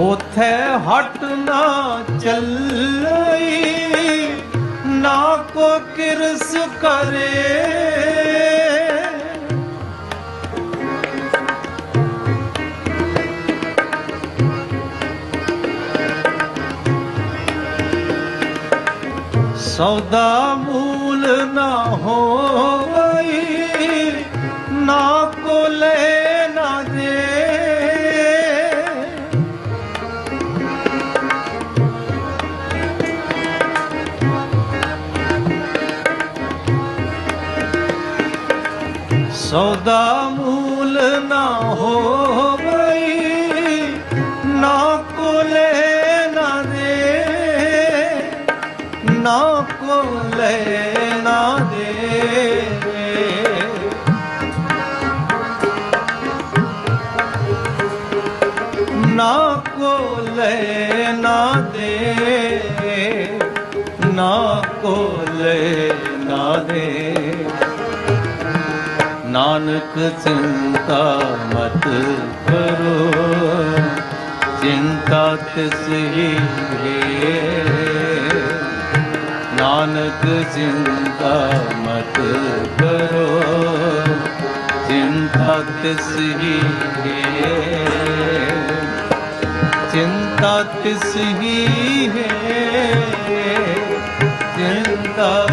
ਉਥੇ ਹਟ ਨਾ ਚੱਲਈ ਨਾ ਕੋ ਕਿਰਸ ਕਰੇ। ਸੌਦਾ ਮੂਲ ਨਾ ਹੋਈ, ਨਾ ਕੋ ਲੈ ਸੌਦਾ ਮੂਲ ਨਾ ਹੋਵਈ, ਨਾ ਕੋਲੇ ਨਾ ਦੇ, ਨਾ ਕੋਲੇ ਨਾ ਦੇ। ਨਾ ਕੋਲੇ ਨਾ ਦੇ, ਨਾ ਕੋਲੇ ਨਾਨਕ ਚਿੰਤਾ ਮਤ ਕਰੋ, ਚਿੰਤਾ ਤਿਸ ਹੀ ਹੈ ਨਾਨਕ ਚਿੰਤਾ ਮਤ ਕਰੋ, ਚਿੰਤਾ ਤਿਸ ਹੀ ਹੈ ਚਿੰਤਾ ਤਿਸ ਹੀ ਹੈ ਚਿੰਤਾ